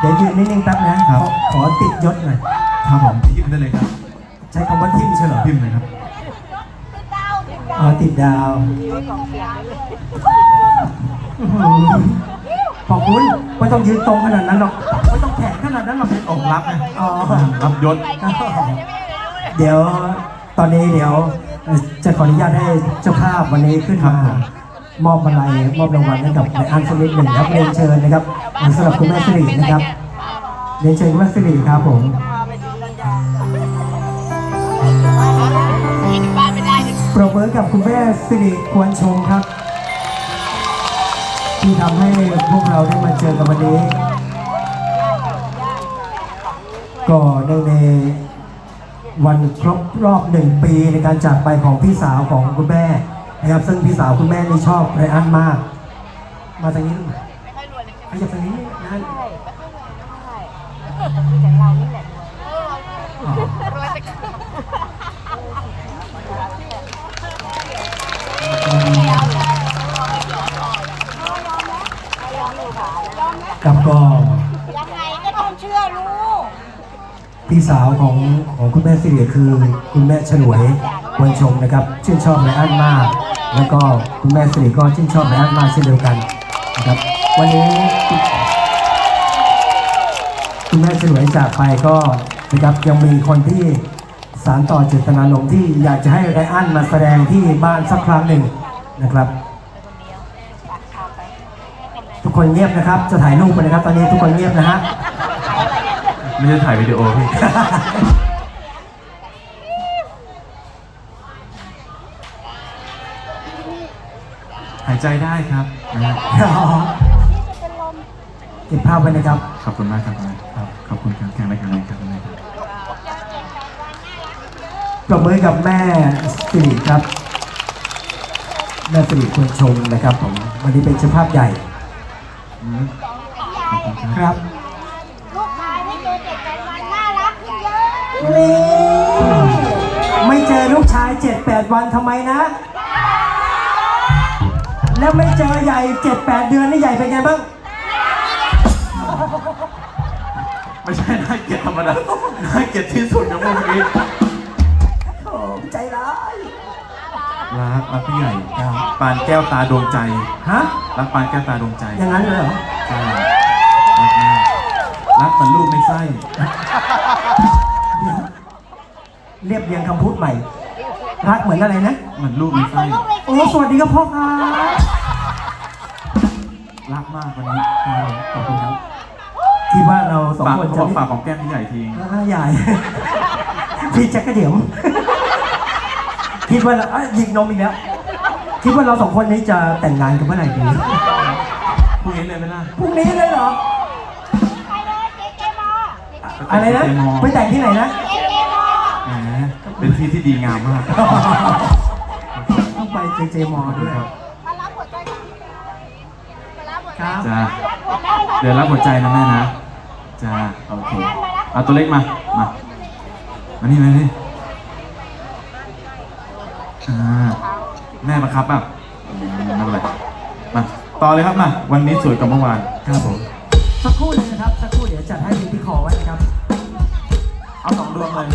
พระคุณครับเดี๋ยวยืนนิ่งๆแป๊บนะครับขอขอติดยศหน่อยครับผมพิมพ์ได้เลยครับ ใช้คำว่าทิมใช่เหรอพิมพ์เลยครับอ๋อติดดาวอื้อหือขอบคุณไม่ต้องยืนตรงขนาดนั้นหรอกไม่ต้องแข็งขนาดนั้นหรอกองค์รับไงอ๋อรับยศเดี๋ยวตอนนี้เดี๋ยวเอ่อจะขออนุญาตให้เจ้าภาพวันนี้ขึ้นมามอบอะไรมอบรางวัลให้กับในอันสมิธหนึ่งครับเรียนเชิญนะครับ สำหรับคุณแม่สิรินะครับเรียนเชิญคุณแม่สิริครับผมปรบมือกับคุณแม่สิริควรชมครับ ที่ทำให้พวกเราได้มาเจอกันวันนี้ ก็เนื่องในวันครบรอบหนึ่งปีในการจากไปของพี่สาวของคุณแม่นะครับซึ่งพี่สาวคุณแม่นี่ชอบไรอันมาก มาทางนี้ลูก ขยับทางนี้นะอ๋อครับก็ยังไงก็ต้องเชื่อลูกพี่สาวของของคุณแม่สิริคือคุณแม่ฉลวยวันชมนะครับ ชื่นชอบไรอันมาก แล้วก็คุณแม่สิริก็ชื่นชอบไรอันมากเช่นเดียวกัน ครับ วันนี้คุณแม่ฉลวยจากไปก็นะครับยังมีคนที่สารต่อเจตนารมณ์ที่อยากจะให้ไรอันมาแสดงที่บ้านสักครั้งหนึ่งนะครับ ทุกคนเงียบนะครับ จะถ่ายรูปไปนะครับ ตอนนี้ทุกคนเงียบนะฮะไม่ใช่ถ่ายวิดีโอพี่หายใจได้ครับนะฮะ เก็บภาพไว้นะครับ ขอบคุณมากครับคุณแม่ครับ ขอบคุณครับแข็งแรงแข็งแรงครับคุณแม่ครับปรบมือกับแม่สิริครับ แม่สิริควรชมนะครับผม วันนี้เป็นเจ้าภาพใหญ่อืมขอบคุณครับครับลูกชายไม่เจอเจ็ดแปดวันน่ารักขึ้นเยอะนี่ไม่เจอลูกชายเจ็ดแปดวันทำไมนะ แล้วไม่เจอใหญ่เจ็ดแปดเดือนนี่ใหญ่เป็นไงบ้าง ไม่ใช่น่าเกลียดธรรมดาน่าเกลียดที่สุดครับเมื่อกี้โอ้ใจร้ายรักรักพี่ใหญ่ปานแก้วตาดวงใจฮะรักปานแก้วตาดวงใจอย่างนั้นเลยเหรอใช่รักมากรักเหมือนลูกไม่ไส้เรียบเรียงคำพูดใหม่ รักเหมือนอะไรนะ เหมือนลูกไม่ไส้โอ้สวัสดีครับพ่อครับ รักมากวันนี้ขอบคุณครับคิดว่าเราสองฝากคนเขาจะบอกไม่ฝากของแก้มพี่ใหญ่ทีอ่าใหญ่ พี่แจ็คกระเดี่ยมคิดว่าเราอะหยิกนมอีกแล้ว คิดว่าเราสองคนนี้จะแต่งงานกันเมื่อไหร่ดีพรุ่งนี้เลยไหมล่ะพรุ่งนี้เลยเหรอ ไปเลยเจ๊เจ๊มออะไรนะเจมอไปแต่งที่ไหนนะ เจ๊เจ๊มอแหมเป็นที่ที่ดีงามมาก ต้องไปเจเจมอด้วย ครับจ้าเดี๋ยวรับหัวใจนะแม่นะจ้าโอเคเอาตัวเล็กมา มา มานี่มานี่อ่าแม่บังคับอะอืมไม่เป็นไรมาต่อเลยครับมาวันนี้สวยกว่าเมื่อวานครับผมสักครู่หนึงนะครับ สักครู่เดี๋ยวจัดให้ดูที่คอไว้นะครับ เอาสองดวงเลย